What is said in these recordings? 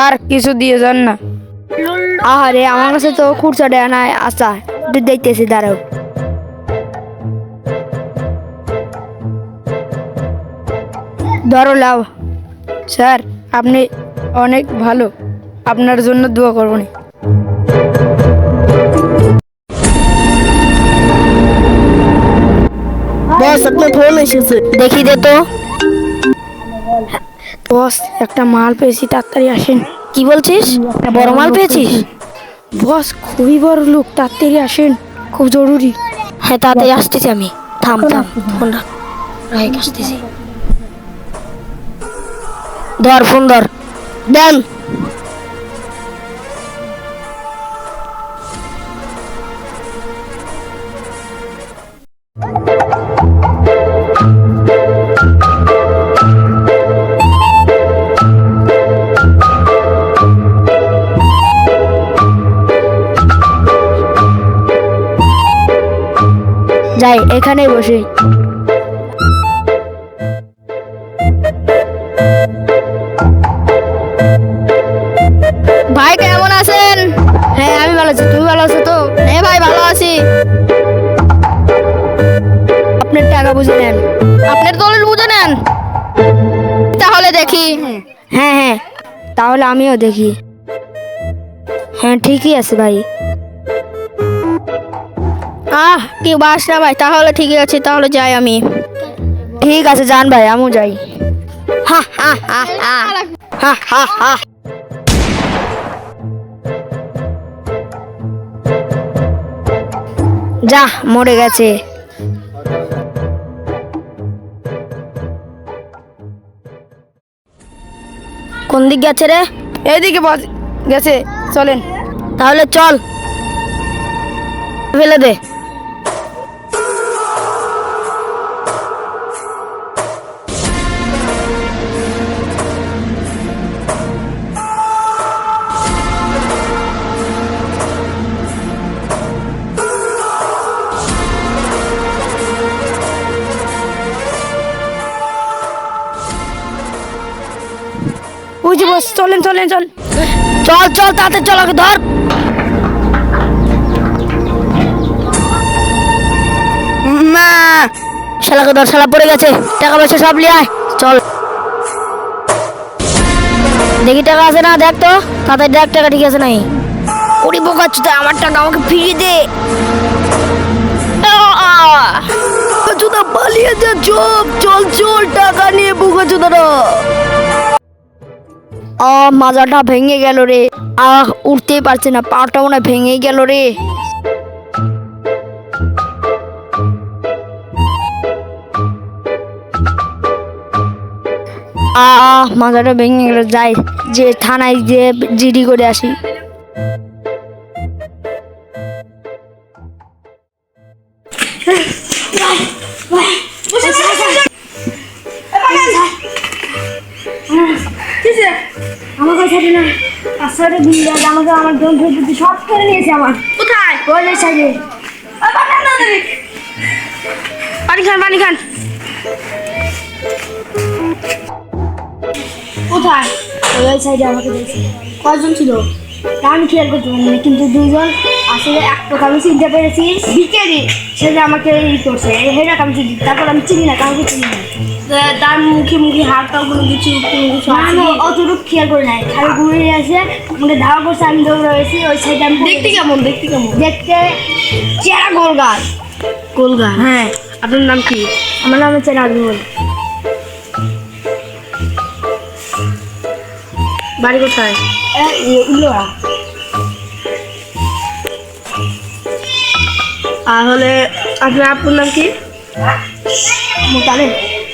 Sir কিছু দিয়ে যান না আহারে আমার কাছে তো খুরসা দেয়া নাই আচ্ছা একটু দেখতেছি দাঁড়াও ধরো লাও স্যার আপনি অনেক ভালো আপনার জন্য দোয়া করব না বস আপনার ফোন এসেছে দেখি দে তো বস একটা মাল পেয়েছি তাড়াতাড়ি আসেন কি বলছিস? বড় মাল পেয়েছিস? বস খুবই বড় লোক তাড়াতাড়ি আসেন খুব জরুরি। হ্যাঁ তাড়াতাড়ি আসতেছি আমি। থাম থাম ফোন রাখ। রাখ আসতেছি। ধর ফোন ধর। দেন। যাই এখানে বসে। ভাই, কেমন আছেন? হ্যাঁ আমি ভালো আছি। তুমি ভালো আছো তো? হ্যাঁ ভাই, ভালো আছি। আপনার টাকা বুঝে নেন। আপনার দলের বুঝে নেন? তাহলে দেখি। হ্যাঁ হ্যাঁ তাহলে আমিও দেখি। হ্যাঁ ঠিকই আছে, ভাই। আহ কি বাস না ভাই। তাহলে ঠিকই আছে তাহলে যাই আমি। ঠিক আছে যান ভাই আমিও যাই। হা হা হা হা। হা হা যা মরে গেছে। কোন দিক গেছে রে? এইদিকে গেছে চলেন। তাহলে চল। ফেলে দে। বস চলেন চলেন চল। চল চল, তাড়াতাড়ি চল, আগে ধর। মা, শালাকে ধর, শালা পড়ে গেছে। টাকা পয়সা সব আয়। চল। দেখি টাকা আছে না, দেখ তো। তাতে দেখ, টাকা ঠিক আছে নাই। ওরে বোকা চুদা আমার টাকা আমাকে ফিরিয়ে দে। পালিয়ে যা চোপ চল চল, টাকা নিয়ে বোকা চুদারা আ মাজাটা ভেঙে গেল রে। আহ উঠতে পারছে না, পাটা মনে ভেঙে গেল রে। আহ, মাজাটা ভেঙে গেল, যাই, যে থানায় যে জিডি করে আসি। আমার না আমাকে আমার গ্রন্থ বুদ্ধি সব করে নিয়েছে আমার। কোথায়? ওই সাইডে পানি খান পানি খান। কোথায়? ওই সাইডে আমাকে দিয়েছে। কয়জন ছিল? আমি খেয়াল করতে পারিনি কিন্তু দুজন আসলে এক একটা আমি চিনতে পেরেছি। ভিকেরি। সে যে আমাকে ই করছে। হেরা আমি চিনি। তারপর আমি চিনি না কাউকে চিনি না। তার মুখে মুখে হাত কোনো কিছু কোনো কিছু আমি অতটুকু খেয়াল করে নাই। খালি ঘুরে আসে আমাকে ধাওয়া করছে আমি দৌড়ে গেছি ওই সাইডে আমি দেখতে কেমন দেখতে কেমন? দেখতে চেরা গোল গাছ। কলগা হ্যাঁ। আপনার নাম কি? আমার নাম হচ্ছে নাজমুল বাড়ি কোথায়? ইলোরা তাহলে আপনার আপনার নাম কি? মোতালে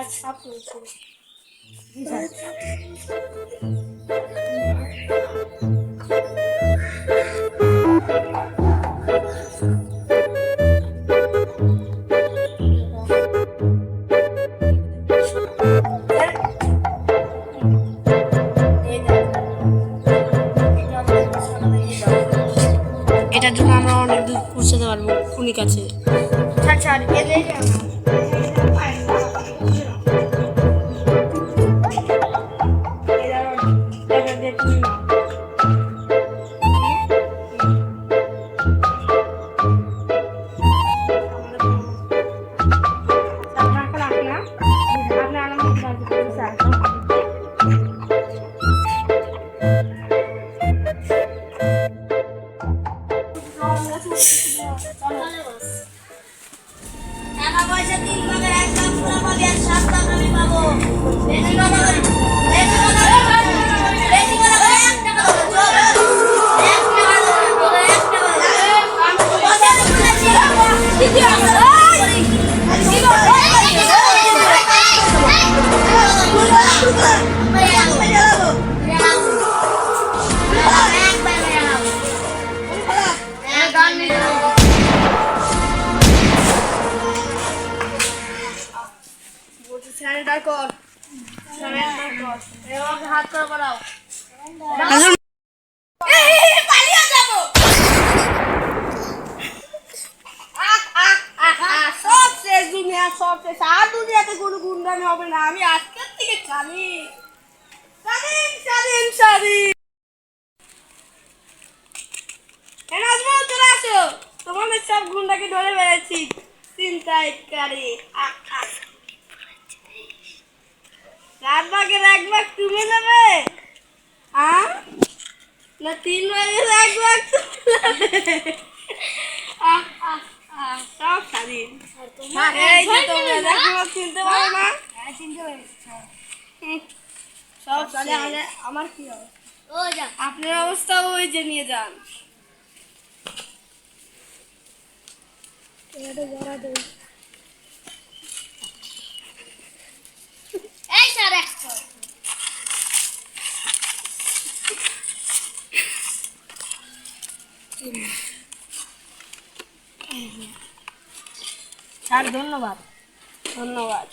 পায়ের ছাপ রয়েছে সব আসো তোমাদের সব গুন্ডাকে ধরে বেড়েছি আহ। চার ভাগের এক তুমি আহ না তিন ভাগের এক ভাগ সব স্বাধীন চিনতে পারো সব আমার কি হবে আপনার অবস্থা ওই যে নিয়ে যান। এই স্যার ধন্যবাদ। ধন্যবাদ।